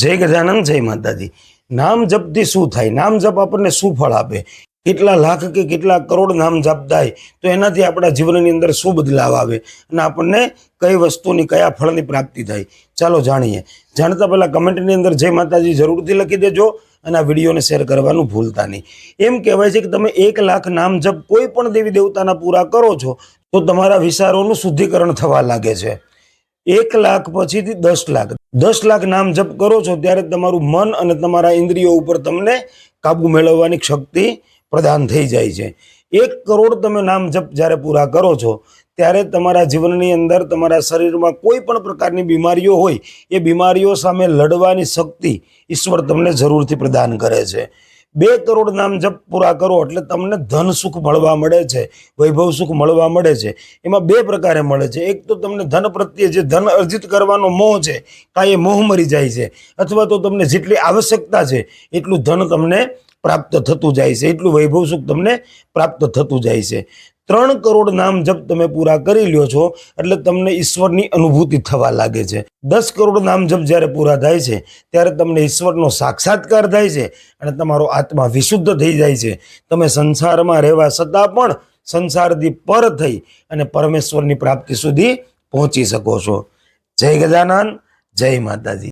જય ગજાનંદ, જય માતાજી. નામ જપથી શું થાય? નામ જપ આપણને શું ફળ આપે? કેટલા લાખ કે કેટલા કરોડ નામ જપ થાય, તો એનાથી આપણા જીવનની અંદર શું બદલાવ આવે અને આપણને કઈ વસ્તુની, કયા ફળની પ્રાપ્તિ થાય? ચાલો જાણીએ. જાણતા પહેલાં કમેન્ટની અંદર જય માતાજી જરૂરથી લખી દેજો અને આ વિડીયોને શેર કરવાનું ભૂલતા નહીં. એમ કહેવાય છે કે તમે એક લાખ નામ જપ કોઈ પણ દેવી દેવતાના પૂરા કરો છો, તો તમારા વિચારોનું શુદ્ધિકરણ થવા લાગે છે. એક લાખ પછીથી દસ લાખ. દસ લાખ નામ જપ કરો છો ત્યારે તમારું મન અને તમારા ઇન્દ્રિયો ઉપર તમને કાબુ મેળવવાની શક્તિ પ્રદાન થઈ જાય છે. એક કરોડ તમે નામ જપ જ્યારે પૂરા કરો છો, ત્યારે તમારા જીવનની અંદર તમારા શરીરમાં કોઈ પણ પ્રકારની બીમારીઓ હોય, એ બીમારીઓ સામે લડવાની શક્તિ ઈશ્વર તમને જરૂરથી પ્રદાન કરે છે. બે કરોડ નામ જપ પૂરા કરો એટલે તમને ધન સુખ મળવા મળે છે, વૈભવ સુખ મળવા મળે છે. એમાં બે પ્રકારે મળે છે. એક તો તમને ધન પ્રત્યે જે ધન અર્જિત કરવાનો મોહ છે કાં એ મોહ મરી જાય છે, અથવા તો તમને જેટલી આવશ્યકતા છે, એટલું ધન તમને પ્રાપ્ત થતું જાય છે, એટલું વૈભવ સુખ તમને પ્રાપ્ત થતું જાય છે. ત્રણ કરોડ નામ જપ તમે પૂરા કરી લ્યો છો, એટલે તમને ઈશ્વરની અનુભૂતિ થવા લાગે છે. દસ કરોડ નામ જપ જ્યારે પૂરા થાય છે, ત્યારે તમને ઈશ્વરનો સાક્ષાત્કાર થાય છે અને તમારો આત્મા વિશુદ્ધ થઈ જાય છે. તમે સંસારમાં રહેવા છતાં પણ સંસારથી પર થઈ અને પરમેશ્વરની પ્રાપ્તિ સુધી પહોંચી શકો છો. જય ગજાનન, જય માતાજી.